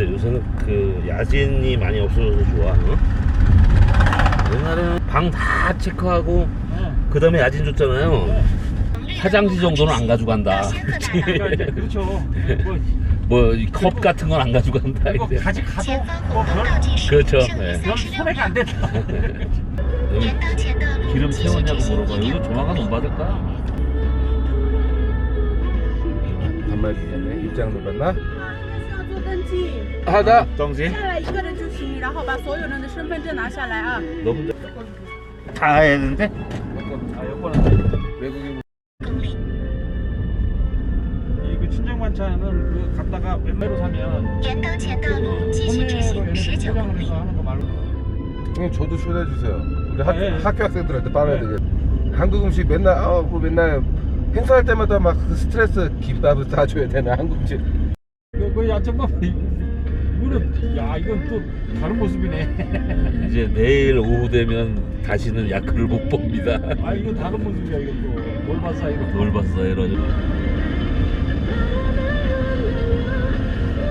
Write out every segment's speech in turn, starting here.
없어요 요새는 그 야진이 많이 없어져서 좋아. 응? 옛날에는 방 다 체크하고 네. 그 다음에 야진 줬잖아요. 네. 화장실 정도는 안 가져간다. 아, 그렇죠. 뭐, 뭐컵 같은 건 안 가져간다. 이제 가지 가도 뭐별 그렇죠. 네. 별 손해가 안 된다. 기름 채웠냐고 물어봐요 이거 조만간 못 받을 거야. 반말 주겠네. 입장 못 봤나? 需要做登记， 하다. 정지. 下来一个人就行，然后把所有人的身份证拿下来啊。 너 혼자 다 해야 되는데? 아, 여권은 외국인 公里， 이그 친정 반찬은 그 갔다가 왼매로 사면 沿当前道路继续执 소매로 行 얘네 十九 포장을 公里 해서 。 하는 거 말고 형님 저도 초대해주세요 우리 학, 아, 예, 예. 학교 학생들한테 빨아야 예. 되겠 한국 음식 맨날 아, 뭐 맨날 행사할 때마다 막그 스트레스 김밥을 싸줘야 되나 한국 음식 그, 그 야채밥 이거는 야 이건 또 다른 모습이네. 이제 내일 오후 되면 다시는 야크를 못 봅니다. 아 이거 다른 모습이야 이거 또뭘 봤어 이거. 뭘 봤어 이러죠.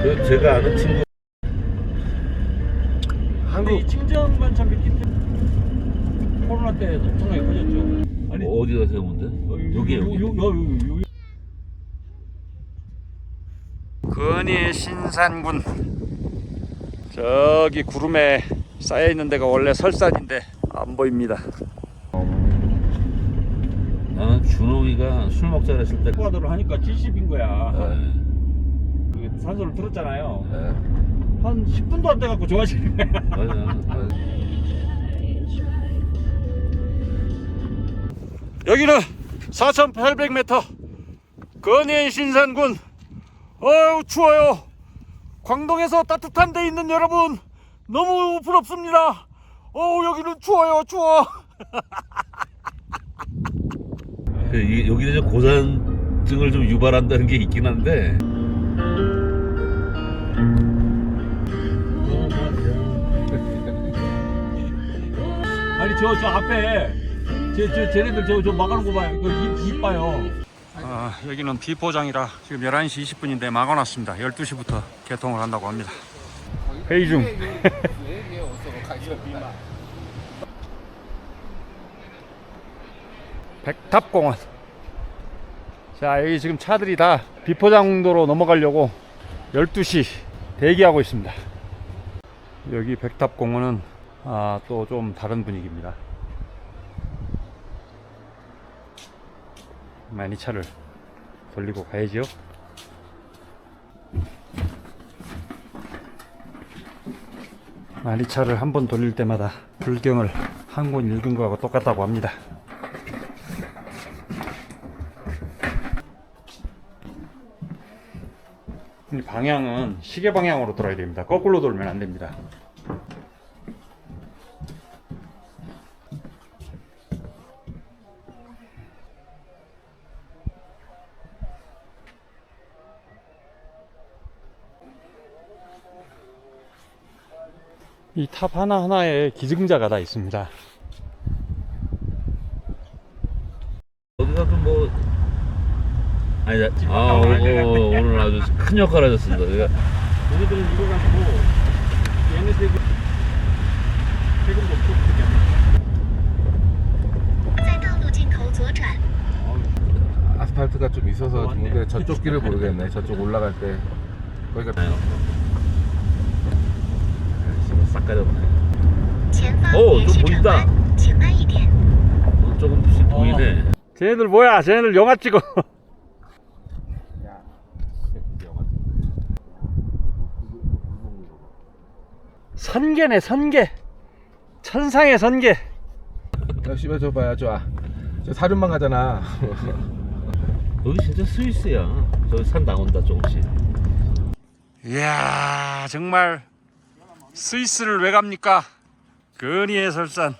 그 제가 아는 친구 근데 한국 이 친정 반찬 때문에 코로나 때 엄청나게 커졌죠. 아니 뭐 어디 가세요 근데? 여기 여기. 요, 요, 요, 요. 근이 신산군 저기 구름에 쌓여 있는 데가 원래 설산인데 안 보입니다. 나는 준호이가 술 먹자 그랬을 때 포화도를 하니까 70인 거야. 네. 그 산소를 틀었잖아요. 예. 한 10분도 안 돼갖고 좋아지는 거야. 맞아. 여기는 4,800m 근해 신산군 어우 추워요. 광동에서 따뜻한 데 있는 여러분 너무 부럽습니다. 어우 여기는 추워요 추워. 그 이- 여기는 이제 고산증을 좀 유발한다는 게 있긴 한데. 아니 저저 앞에 저, 저 쟤네들 저, 저 막아놓은 거 봐요. 이거 입, 입 봐요 아, 여기는 비포장이라 지금 11시 20분인데 막아놨습니다 12시부터 개통을 한다고 합니다 회의 중 백탑공원. 자, 여기 지금 차들이 다 비포장도로 넘어가려고 12시 대기하고 있습니다. 여기 백탑공원은 아, 또 좀 다른 분위기입니다. 많이 차를 돌리고 가야죠. 많이 차를 한 번 돌릴 때마다 불경을 한 권 읽은 거하고 똑같다고 합니다. 이 방향은 시계 방향으로 돌아야 됩니다. 거꾸로 돌면 안 됩니다. 이 탑 하나하나에 기증자가 다 있습니다. 어디 가도 뭐 아니 아 오늘, 오늘 아주 큰 역할을 하셨습니다. 그러니까 얘네들은 이거 가지고 얘네들 세금도 없고 그렇게 합니다. 在道路尽头左转， 아스팔트가 좀 있어서 어, 맞네. 근데 저쪽 길을 모르겠네 저쪽 올라갈 때 거기가 아유. 아이씨, 싹 가려보네. 오, 보인다. 어, 조금씩 보이네. 어. 쟤네들 뭐야? 쟤네들 영화 찍어. 선계네 선계. 천상의 선계. 야, 씨발 저 봐야 좋아. 저 사륜만 가잖아. 여기 진짜 스위스야. 저산 나온다 조금씩. 이야 정말 스위스를 왜 갑니까? 근이의 설산.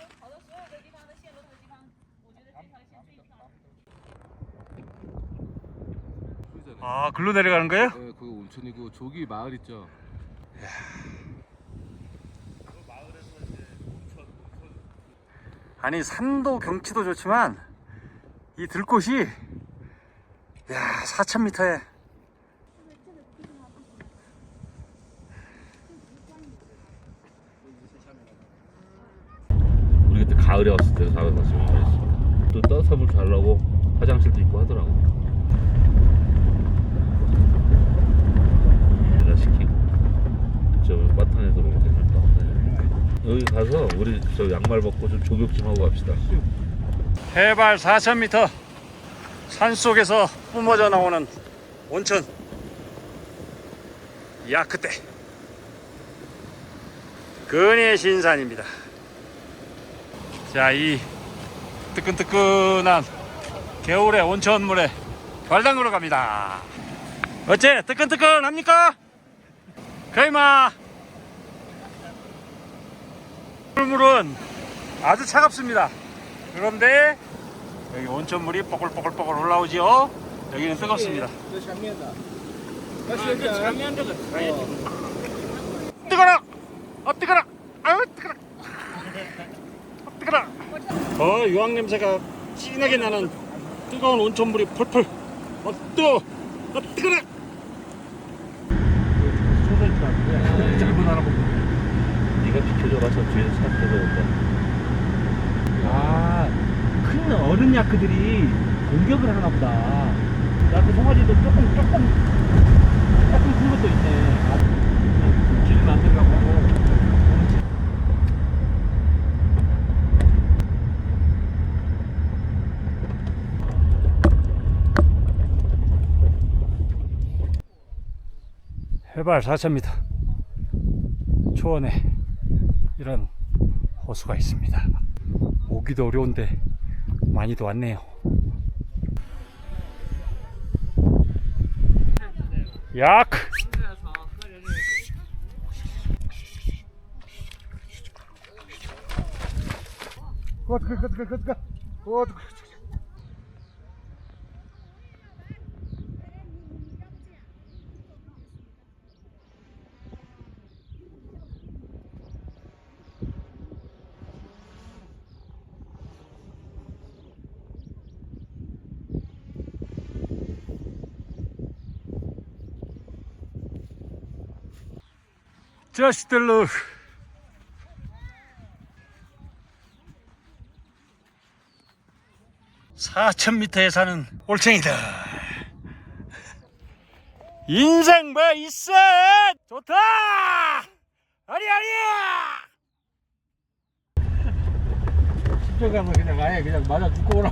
아 글로 내려가는 거예요? 네, 그거 온천이고 저기 마을 있죠 아니 산도 경치도 좋지만 이 들꽃이 야 4,000m에 바텀을 잘 나고 화장실도 있고 하더라고. 내가 시키고 저 바탕에 들어오게 됐다. 여기 가서 우리 저 양말 벗고 좀 조격 좀 하고 갑시다. 해발 4,000m 산 속에서 뿜어져 나오는 온천 야크떼 근의 신산입니다. 자, 이 뜨끈뜨끈한 겨울의 온천물에 발 담그러 갑니다. 어째 뜨끈뜨끈합니까? 거이마 물은 아주 차갑습니다. 그런데 여기 온천물이 뽀글뽀글뽀글 올라오지요. 여기는 뜨겁습니다. 뜨거라! 아 뜨거라! 아유 뜨거라! 아 뜨거라! 어 유황 냄새가 진하게 나는 뜨거운 온천물이 펄펄. 어 뜨거! 어 뜨거라! 네가 비켜줘라서 뒤에서 차 들어온다. 아, 큰 어른 야크들이 공격을 하나 보다. 야크 송아지도 조금, 조금, 조금 큰 것도 있네. 아, 길 만들려고 하고. 해발 4,000m 초원에 이런 호수가 있습니다. 오기도 어려운데 많이도 왔네요. Look. (4,000m에) 사는 올챙이들 인생 뭐 있어 좋다 아리 아리 집에 가면 그냥 아예 그냥 맞아 죽고 오라.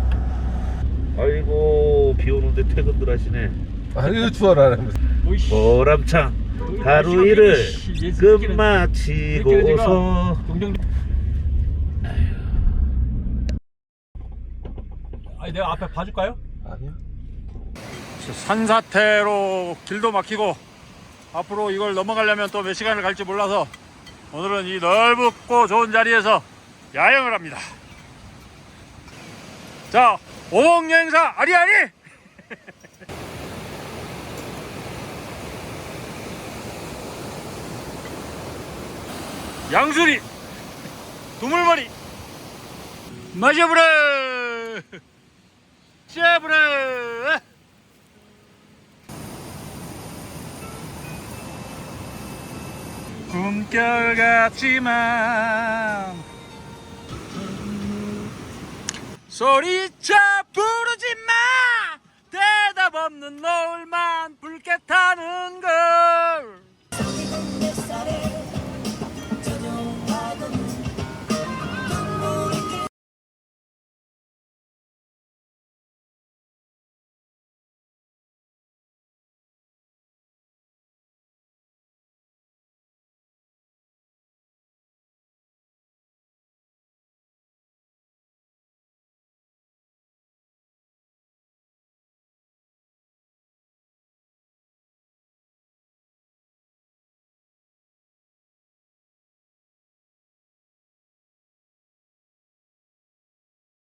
아이고, 비 오는데 퇴근들 하시네. 아유 추워라 보람창 하루 일을 끝마치고서 동정. 아니 내가 앞에 봐줄까요? 아니야 산사태로 길도 막히고 앞으로 이걸 넘어가려면 또 몇 시간을 갈지 몰라서 오늘은 이 넓고 좋은 자리에서 야영을 합니다. 자, 오봉 여행사 아리아리! 양수리, 두물머리, 마셔브레, 샤브레! 꿈결 같지만 소리쳐 부르지 마! 대답 없는 노을만 붉게 타는 걸